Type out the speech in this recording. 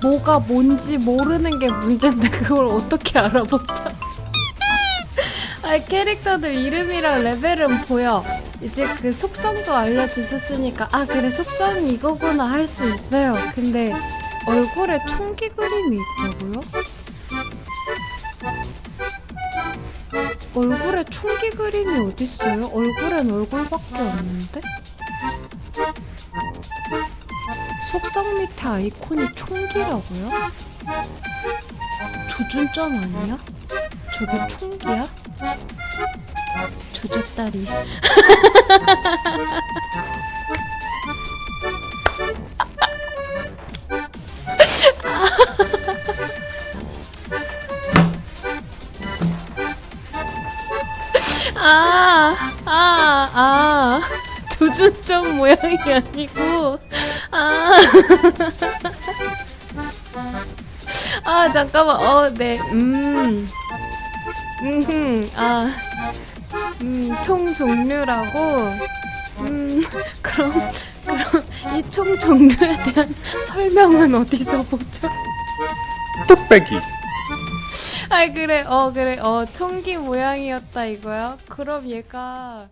뭐가 뭔지 모르는 게 문제인데 그걸 어떻게 알아보자. 아 캐릭터들 이름이랑 레벨은 보여. 이제 그 속성도 알려주셨으니까 아 그래 속성이 이거구나 할 수 있어요. 근데 얼굴에 총기 그림이 있다고요? 얼굴에 총기 그림이 어딨어요? 얼굴엔 얼굴밖에 없는데? 속성 밑에 아이콘이 총기라고요? 조준점 아니야? 저게 총기야? 조졌다리 아, 아, 아. 조준점 모양이 아니고, 아. 아, 잠깐만, 어, 네, 음. 음, 아. 음, 총 종류라고? 음, 그럼, 그럼, 이 총 종류에 대한 설명은 어디서 보죠? 뚝배기 아, 그래, 어, 그래, 어, 총기 모양이었다 이거야? 그럼 얘가